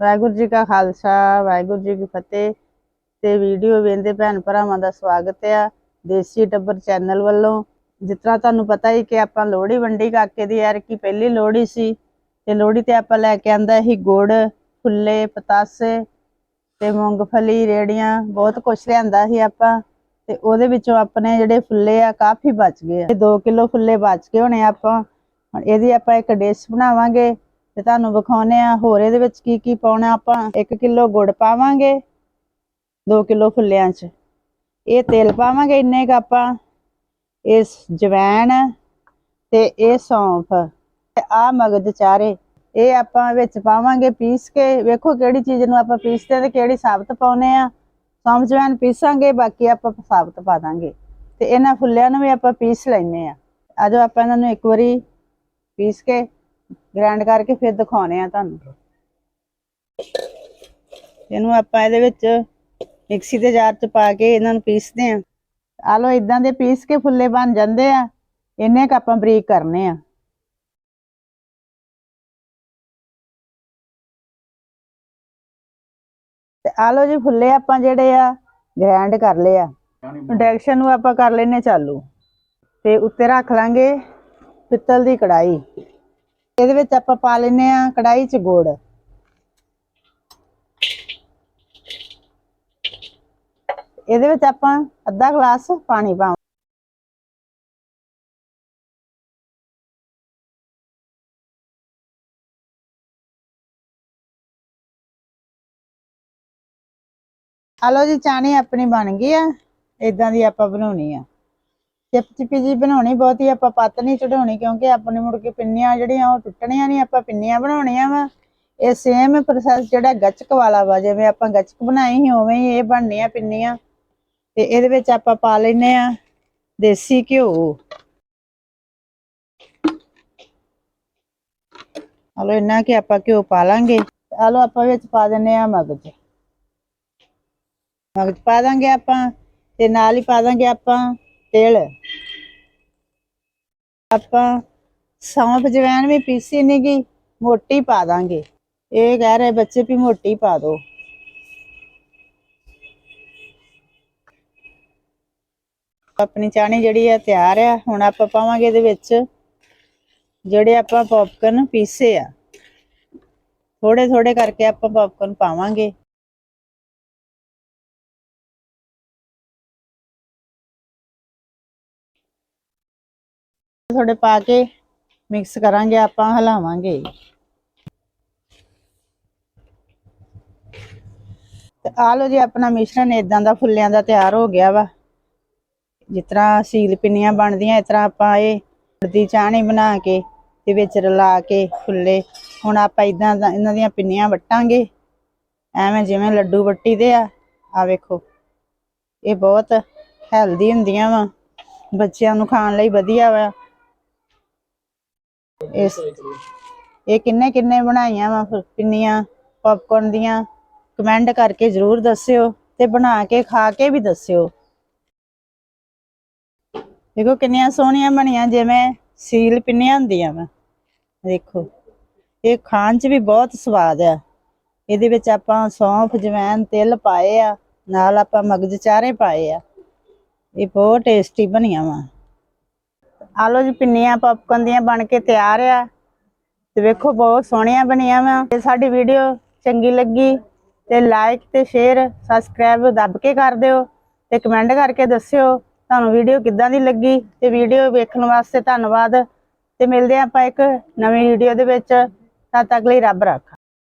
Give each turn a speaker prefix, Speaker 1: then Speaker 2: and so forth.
Speaker 1: ਵਾਹਿਗੁਰੂ ਜੀ ਕਾ ਖਾਲਸਾ, ਵਾਹਿਗੁਰੂ ਜੀ ਕੀ ਫਤਿਹ। ਤੇ ਵੀਡੀਓ ਵੇਖਦੇ ਭੈਣ ਭਰਾਵਾਂ ਦਾ ਸਵਾਗਤ ਆ ਦੇਸੀ ਟੱਬਰ ਚੈਨਲ ਵੱਲੋਂ। ਜਿਸ ਤਰ੍ਹਾਂ ਤੁਹਾਨੂੰ ਪਤਾ ਹੀ ਕਿ ਆਪਾਂ ਲੋਹੜੀ ਵੰਡੀ ਕਾਕੇ ਦੀ ਯਾਰ ਕੀ ਪਹਿਲੀ ਲੋਹੜੀ ਸੀ। ਤੇ ਲੋਹੜੀ ਤੇ ਆਪਾਂ ਲੈ ਕੇ ਆਂਦਾ ਸੀ ਗੁੜ, ਫੁੱਲੇ, ਪਤਾਸੇ ਤੇ ਮੂੰਗਫਲੀ, ਰੇੜੀਆਂ, ਬਹੁਤ ਕੁਛ ਲਿਆਂਦਾ ਸੀ ਆਪਾਂ। ਤੇ ਉਹਦੇ ਵਿੱਚੋਂ ਆਪਣੇ ਜਿਹੜੇ ਫੁੱਲੇ ਆ ਕਾਫੀ ਬਚ ਗਏ ਆ। 2 ਕਿਲੋ ਫੁੱਲੇ ਬਚ ਗਏ ਹੋਣੇ ਆਪਾਂ। ਹੁਣ ਇਹਦੀ ਆਪਾਂ ਇੱਕ ਡਿਸ਼ ਬਣਾਵਾਂਗੇ। ਤੇ ਤੁਹਾਨੂੰ ਵਿਖਾਉਨੇ ਆ ਹੋਰ ਇਹਦੇ ਵਿੱਚ ਕੀ ਕੀ ਪਾਉਣਾ ਆਪਾਂ। 1 ਕਿਲੋ ਗੁੜ ਪਾਵਾਂਗੇ 2 ਕਿਲੋ ਫੁੱਲਿਆਂ 'ਚ। ਇਹ ਤੇਲ ਪਾਵਾਂਗੇ ਇੰਨੇ ਕ ਆਪਾਂ। ਇਸ ਜਵੈਣ ਤੇ ਇਹ ਸੌਂਫ ਤੇ ਆ ਮਗਜ ਚਾਰੇ। ਇਹ ਆਪਾਂ ਵਿੱਚ ਪਾਵਾਂਗੇ ਪੀਸ ਕੇ। ਵੇਖੋ ਕਿਹੜੀ ਚੀਜ਼ ਨੂੰ ਆਪਾਂ ਪੀਸਦੇ ਆ ਤੇ ਕਿਹੜੀ ਸਾਬਤ ਪਾਉਨੇ ਆ। ਸੌਂਫ, ਜਵੈਣ ਪੀਸਾਂਗੇ, ਬਾਕੀ ਆਪਾਂ ਸਾਬਤ ਪਾ ਦਾਂਗੇ। ਤੇ ਇਹਨਾਂ ਫੁੱਲਿਆਂ ਨੂੰ ਵੀ ਆਪਾਂ ਪੀਸ ਲੈਨੇ ਆ। ਆਜੋ ਆਪਾਂ ਇਹਨਾਂ ਨੂੰ ਇੱਕ ਵਾਰੀ ਪੀਸ ਕੇ ਗ੍ਰਾਈਂਡ ਕਰਕੇ ਫਿਰ ਦਿਖਾਉਣੇ ਆ ਤੁਹਾਨੂੰ। ਇਹਨੂੰ ਆਪਾਂ ਇਹਦੇ ਵਿੱਚ ਮਿਕਸੀ ਦੇ ਜਾਰ 'ਚ ਪਾ ਕੇ ਇਹਨਾਂ ਨੂੰ ਪੀਸਦੇ ਆ। ਆ ਲੋ ਇਦਾਂ ਦੇ ਪੀਸ ਕੇ ਫੁੱਲੇ ਬਣ ਜਾਂਦੇ ਆ। ਇੰਨੇ ਕ ਆਪਾਂ ਬਰੀਕ ਕਰਨੇ ਆ। ਤੇ ਆ ਲੋ ਜੀ, ਫੁੱਲੇ ਆਪਾਂ ਜਿਹੜੇ ਆ ਗ੍ਰਾਈਂਡ ਕਰ ਲਏ ਆ। ਇੰਡਕਸ਼ਨ ਨੂੰ ਆਪਾਂ ਕਰ ਲੈਨੇ ਚਾਲੂ। ਤੇ ਉੱਤੇ ਰੱਖ ਲਾਂਗੇ ਪਿੱਤਲ ਦੀ ਕੜਾਈ ਇਹਦੇ ਵਿੱਚ ਆਪਾਂ ਪਾ ਲੈਨੇ ਆ ਕੜਾਈ 'ਚ ਗੁੜ। ਇਹਦੇ ਵਿੱਚ ਆਪਾਂ ਅੱਧਾ ਗਲਾਸ ਪਾਣੀ ਪਾਵਾਂ ਹਲੋ ਜੀ ਚਾਣੀ ਆਪਣੀ ਬਣ ਗਈ ਆ। ਇਦਾਂ ਦੀ ਆਪਾਂ ਬਣਾਉਣੀ ਆ। ਚਿਪ ਚਿਪੀ ਜੀ ਬਣਾਉਣੀ ਬਹੁਤੀ, ਆਪਾਂ ਪੱਤ ਨਹੀਂ ਚੜਾਉਣੀ ਕਿਉਂਕਿ ਆਪਣੇ ਮੁੜ ਕੇ ਪਿੰਨੀਆਂ ਜਿਹੜੀਆਂ ਉਹ ਟੁੱਟਣੀਆਂ ਨਹੀਂ, ਆਪਾਂ ਪਿੰਨੀਆਂ ਬਣਾਉਣੀਆਂ ਵਾ। ਇਹ ਸੇਮ ਪ੍ਰੋਸੈਸ ਜਿਹੜਾ ਗੱਚਕ ਵਾਲਾ ਵਾ, ਜਿਵੇਂ ਆਪਾਂ ਗੱਚਕ ਬਣਾਈ ਸੀ, ਉਵੇਂ ਹੀ ਇਹ ਬਣਨੀਆਂ ਪਿੰਨੀਆਂ। ਤੇ ਇਹਦੇ ਵਿੱਚ ਆਪਾਂ ਪਾ ਲੈਨੇ ਆ ਦੇਸੀ ਘਿਓ। ਹਲੋ ਇੰਨਾ ਕਿ ਆਪਾਂ ਘਿਓ ਪਾ ਲਾਂਗੇ। ਹਲੋ ਆਪਾਂ ਵਿੱਚ ਪਾ ਦਿੰਨੇ ਆ ਮਗਜ। ਮਗਜ ਪਾ ਦਾਂਗੇ ਆਪਾਂ ਤੇ ਨਾਲ ਹੀ ਪਾ ਦਾਂਗੇ ਆਪਾਂ ਤੇਲ। ਆਪਾਂ ਸੌਂਫ ਜਵੈਣ ਵੀ ਪੀਸੀ ਨੀ ਗੀ ਮੋਟੀ ਪਾ ਦਾਂਗੇ। ਇਹ ਕਹਿ ਰਹੇ ਬੱਚੇ ਵੀ ਮੋਟੀ ਪਾ ਦਿਓ ਆਪਣੀ ਚਾਣੀ ਜਿਹੜੀ ਆ ਤਿਆਰ ਆ, ਹੁਣ ਆਪਾਂ ਪਾਵਾਂਗੇ ਇਹਦੇ ਵਿੱਚ ਜਿਹੜੇ ਆਪਾਂ ਪੌਪਕਰਨ ਪੀਸੇ ਆ। ਥੋੜੇ ਥੋੜੇ ਕਰਕੇ ਆਪਾਂ ਪੌਪਕਰਨ ਪਾਵਾਂਗੇ। ਥੋੜੇ ਪਾ ਕੇ ਮਿਕਸ ਕਰਾਂਗੇ, ਆਪਾਂ ਹਿਲਾਵਾਂਗੇ। ਤੇ ਆ ਲੋ ਜੀ, ਆਪਣਾ ਮਿਸ਼ਰਣ ਇਦਾਂ ਦਾ ਫੁੱਲਿਆਂ ਦਾ ਤਿਆਰ ਹੋ ਗਿਆ ਵਾ। ਜਿਸ ਤਰ੍ਹਾਂ ਸੀਲ ਪਿੰਨੀਆਂ ਬਣਦੀਆਂ, ਇਸ ਤਰ੍ਹਾਂ ਆਪਾਂ ਇਹ ਦੀ ਚਾਣੀ ਬਣਾ ਕੇ ਤੇ ਵਿੱਚ ਰਲਾ ਕੇ ਫੁੱਲੇ। ਹੁਣ ਆਪਾਂ ਇਦਾਂ ਇਹਨਾਂ ਦੀਆਂ ਪਿੰਨੀਆਂ ਵਟਾਂਗੇ। ਐਵੇਂ ਜਿਵੇਂ ਲੱਡੂ ਵੱਟੀ ਦੇ ਆ। ਆ ਵੇਖੋ, ਇਹ ਬਹੁਤ ਹੈਲਦੀ ਹੁੰਦੀਆਂ ਵਾ। ਬੱਚਿਆਂ ਨੂੰ ਖਾਣ ਲਈ ਵਧੀਆ ਵਾ। ਇਸ ਇਹ ਕਿੰਨੇ ਕਿੰਨੇ ਬਣਾਈਆਂ ਵਾ ਪਿੰਨੀਆਂ ਪੌਪਕਾਰਨ ਦੀਆਂ? ਕਮੈਂਟ ਕਰਕੇ ਜਰੂਰ ਦੱਸਿਓ ਤੇ ਬਣਾ ਕੇ, ਖਾ ਕੇ ਵੀ ਦੱਸਿਓ। ਦੇਖੋ ਕਿੰਨੀਆਂ ਸੋਹਣੀਆਂ ਬਣੀਆਂ, ਜਿਵੇਂ ਸੀਲ ਪਿੰਨੀਆਂ ਹੁੰਦੀਆਂ ਵਾ। ਦੇਖੋ, ਇਹ ਖਾਣ 'ਚ ਵੀ ਬਹੁਤ ਸਵਾਦ ਆ। ਇਹਦੇ ਵਿੱਚ ਆਪਾਂ ਸੌਂਫ ਜਵੈਨ ਤਿਲ ਪਾਏ ਆ। ਨਾਲ ਆਪਾਂ ਮਗਜ ਚਾਰੇ ਪਾਏ ਆ। ਇਹ ਬਹੁਤ ਟੇਸਟੀ ਬਣੀਆਂ ਵਾ। ਆ ਲੋ ਜੀ ਪਿੰਨੀਆਂ ਪੌਪਕਾਰਨ ਦੀਆਂ ਬਣ ਕੇ ਤਿਆਰ ਆ। ਤੇ ਵੇਖੋ ਬਹੁਤ ਸੋਹਣੀਆਂ ਬਣੀਆਂ ਵਾ। ਤੇ ਸਾਡੀ ਵੀਡੀਓ ਚੰਗੀ ਲੱਗੀ ਤੇ ਲਾਈਕ ਤੇ ਸ਼ੇਅਰ ਸਬਸਕ੍ਰਾਈਬ ਦੱਬ ਕੇ ਕਰ ਦਿਓ ਤੇ ਕਮੈਂਟ ਕਰਕੇ ਦੱਸਿਓ ਤੁਹਾਨੂੰ ਵੀਡੀਓ ਕਿੱਦਾਂ ਦੀ ਲੱਗੀ। ਤੇ ਵੀਡੀਓ ਵੇਖਣ ਵਾਸਤੇ ਧੰਨਵਾਦ। ਤੇ ਮਿਲਦੇ ਹਾਂ ਆਪਾਂ ਇੱਕ ਨਵੀਂ ਵੀਡੀਓ ਦੇ ਵਿੱਚ। ਤਦ ਤੱਕ ਲਈ ਰੱਬ ਰੱਖ।